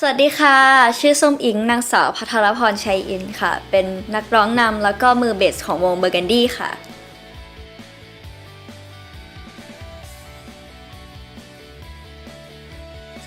สวัสดีค่ะ ชื่อส้มอิงนางสาวพัทรพรชัยอินค่ะ เป็นนักร้องนำแล้วก็มือเบสของวงเบอร์ a นดี้ค่ะ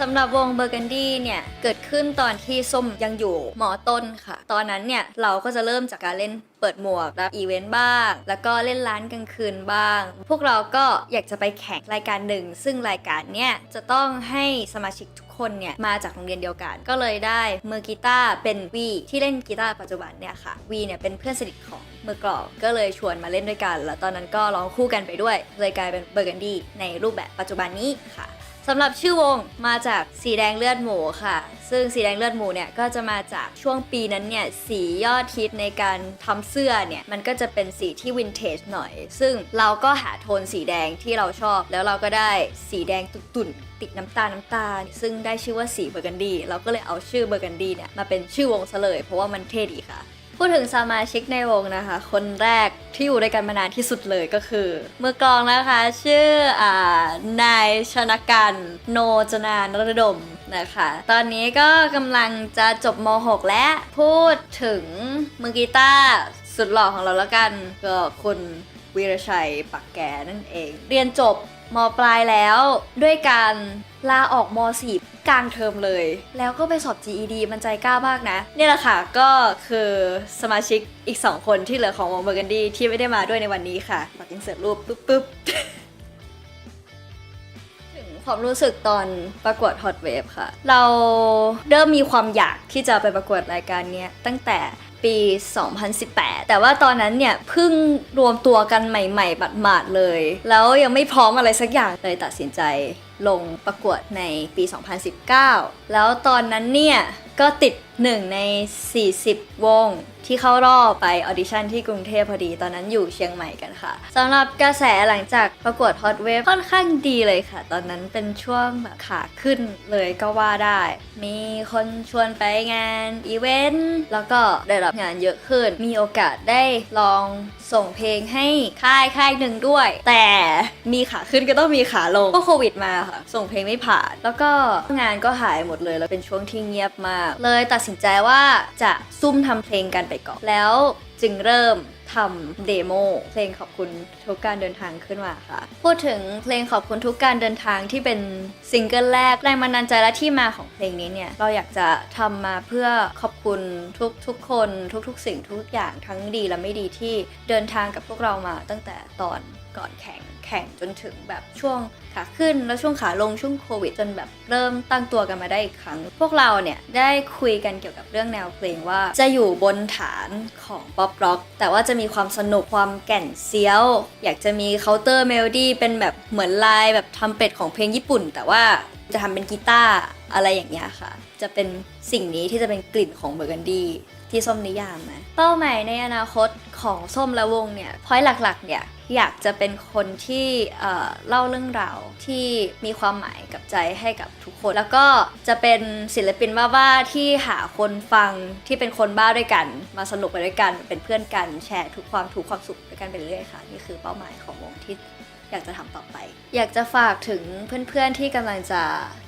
สำหรับวงเบอร์ a นดี้เนี่ยเกิดขึ้นตอนที่ส้มยังอยู่หมอต้นค่ะ ตอนนั้นเนี่ยเราก็จะเริ่มจากการเล่นเปิดหมวกรับอีเวนต์บ้าง แล้วก็เล่นร้านกลางคืนบ้าง พวกเราก็อยากจะไปแข่งรายการหนึ่ง ซึ่งรายการเนี่ยจะต้องให้สมาชิกทุกคนเนี่ยมาจากโรงเรียนเดียวกัน ก็เลยได้มือกีตาร์เป็นวีที่เล่นกีตาร์ปัจจุบันเนี่ยค่ะวีเนี่ยเป็นเพื่อนสนิทของมือกลองก็เลยชวนมาเล่นด้วยกัน แล้วตอนนั้นก็ร้องคู่กันไปด้วย เลยกลายเป็นเบอร์ a นดี้ในรูปแบบปัจจุบันนี้ค่ะ สำหรับชื่อวงมาจากสีแดงเลือดหมูค่ะ ซึ่งสีแดงเลือดหมูเนี่ยก็จะมาจากช่วงปีนั้นเนี่ยสียอดฮิตในการทำเสื้อเนี่ยมันก็จะเป็นสีที่วินเทจหน่อย ซึ่งเราก็หาโทนสีแดงที่เราชอบ แล้วเราก็ได้สีแดงตุ่นๆติดน้ำตาลน้ำตาล ซึ่งได้ชื่อว่าสีเบอร์กันดี เราก็เลยเอาชื่อเบอร์กันดีเนี่ยมาเป็นชื่อวงซะเลย เพราะว่ามันเท่ดีค่ะ พูดถึงสมาชิกในวงนะคะ คนแรกที่อยู่ด้วยกันมานานที่สุดเลยก็คือ มือกลองนะคะ ชื่ออ่านายชนกันโนจนานรดมนะคะ ตอนนี้ก็กำลังจะจบม .6 และพูดถึงมือกีตาร์สุดหล่อของเราแล้วกัน ก็คุณวีรชัยปักแกนั่นเอง เรียนจบ มปลายแล้วด้วยการลาออกม .4 กลางเทอมเลย แล้วก็ไปสอบ GED มันใจกล้ามากนะเนี่ยแหละค่ะก็คือสมาชิกอีก 2 คนที่เหลือของวงเบอร์กันดีที่ไม่ได้มาด้วยในวันนี้ค่ะฝากอินเสิร์ตรูปปุ๊บปุ๊บถึงความรู้สึกตอนประกวด Hot Wave ค่ะ เราเริ่มมีความอยากที่จะไปประกวดรายการนี้ตั้งแต่ ปี 2018 แต่ว่าตอนนั้นเนี่ยเพิ่งรวมตัวกันใหม่ๆบาดหมาดเลย แล้วยังไม่พร้อมอะไรสักอย่างเลยตัดสินใจลงประกวดในปี 2019 แล้วตอนนั้นเนี่ยก็ติด 1ใน 40 วงที่เข้ารอบไปออดิชั่นที่กรุงเทพพอดีตอนนั้นอยู่เชียงใหม่กันค่ะสำหรับกระแสหลังจากประกวด Hot Wave ค่อนข้างดีเลยค่ะ ตอนนั้นเป็นช่วงแบบขาขึ้นเลยก็ว่าได้ มีคนชวนไปงานอีเวนต์แล้วก็ได้รับงานเยอะขึ้น มีโอกาสได้ลองส่งเพลงให้ค่ายค่ายหนึ่งด้วย แต่มีขาขึ้นก็ต้องมีขาลงก็โควิดมาค่ะส่งเพลงไม่ผ่าน แล้วก็งานก็หายหมดเลยแล้วเป็นช่วงที่เงียบมากเลยตัดสินใจว่าจะซุ่มทำเพลงกันไปก่อน แล้วจึงเริ่มทำเดโมเพลงขอบคุณทุกการเดินทางขึ้นมาค่ะ พูดถึงเพลงขอบคุณทุกการเดินทางที่เป็นซิงเกิลแรกแรงบันดาลใจและที่มาของเพลงนี้เนี่ย เราอยากจะทำมาเพื่อขอบคุณทุกทุกๆคน ทุกๆ สิ่งทุกอย่างทั้งดีและไม่ดีที่เดินทางกับพวกเรามาตั้งแต่ตอนก่อนแข่ง แข่งจนถึงแบบช่วงขาขึ้นแล้วช่วงขาลงช่วงโควิด จนแบบเริ่มตั้งตัวกันมาได้อีกครั้ง พวกเราเนี่ยได้คุยกันเกี่ยวกับเรื่องแนวเพลงว่า จะอยู่บนฐานของป๊อปร็อกแต่ว่าจะมีความสนุกความแก่นเซียว อยากจะมีเคาน์เตอร์เมโลดี้เป็นแบบเหมือนลายแบบทำเป็ดของเพลงญี่ปุ่น แต่ว่าจะทำเป็นกีตาร์อะไรอย่างเงี้ยค่ะ จะเป็นสิ่งนี้ที่จะเป็นกลิ่นของเบอร์กันดีที่ส้มนิยามนะเป้าหมายในอนาคตของส้มและวงเนี่ยพอยหลักๆเนี่ยอยากจะเป็นคนที่เอ่เล่าเรื่องราวที่มีความหมายกับใจให้กับทุกคน แล้วก็จะเป็นศิลปินบ้าๆที่หาคนฟังที่เป็นคนบ้าด้วยกัน มาสนุกไปด้วยกันเป็นเพื่อนกันแชร์ทุกความทุกความสุขด้วยกันไปเรื่อยๆค่ะนี่คือเป้าหมายของวงที่อยากจะทำต่อไป อยากจะฝากถึงเพื่อนๆที่กำลังจะ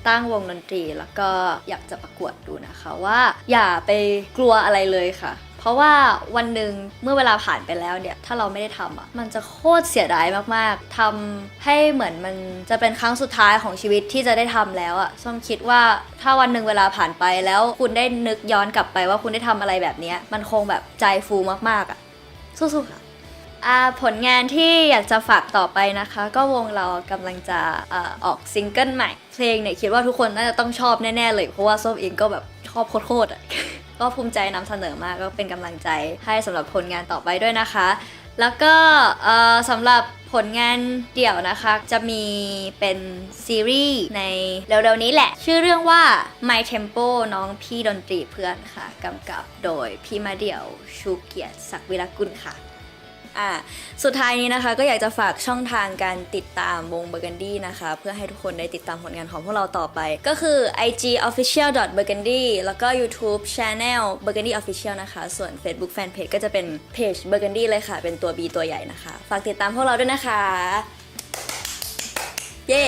ตั้งวงดนตรี แล้วก็อยากจะประกวดดูนะคะว่า อย่าไปกลัวอะไรเลยค่ะ เพราะว่าวันหนึ่งเมื่อเวลาผ่านไปแล้วเนี่ยถ้าเราไม่ได้ทำอะมันจะโคตรเสียดายมากๆทำให้เหมือนมันจะเป็นครั้งสุดท้ายของชีวิตที่จะได้ทำแล้วอะส้มคิดว่าถ้าวันหนึ่งเวลาผ่านไปแล้วคุณได้นึกย้อนกลับไปว่าคุณได้ทำอะไรแบบนี้มันคงแบบใจฟูมากๆอะสู้ๆค่ะอ่าผลงานที่อยากจะฝากต่อไปนะคะ ก็วงเรากำลังจะออออกซิงเกิลใหม่ เพลงเนี่ยคิดว่าทุกคนน่าจะต้องชอบแน่ ๆ เลย เพราะว่าส้มเองก็แบบชอบโคตรๆอะ ก็ภูมิใจนำเสนอมากก็เป็นกำลังใจให้สำหรับผลงานต่อไปด้วยนะคะ แล้วก็สำหรับผลงานเดี่ยวนะคะ จะมีเป็นซีรีส์ในเร็วๆนี้แหละ ชื่อเรื่องว่า My Tempo น้องพี่ดนตรีเพื่อนค่ะกำกับโดยพี่มาเดี่ยวชูเกียรติศักดิ์วิรกุลค่ะ อ่าสุดท้ายนี้นะคะก็อยากจะฝากช่องทางการติดตามวง Burgundy นะคะ เพื่อให้ทุกคนได้ติดตามผลงานของพวกเราต่อไป ก็คือ ig official burgundy แล้วก็ YouTube channel burgundy official นะคะ ส่วน Facebook fanpage ก็จะเป็นเพจ burgundy เลยค่ะ เป็นตัว B ตัวใหญ่นะคะ ฝากติดตามพวกเราด้วยนะคะ เย้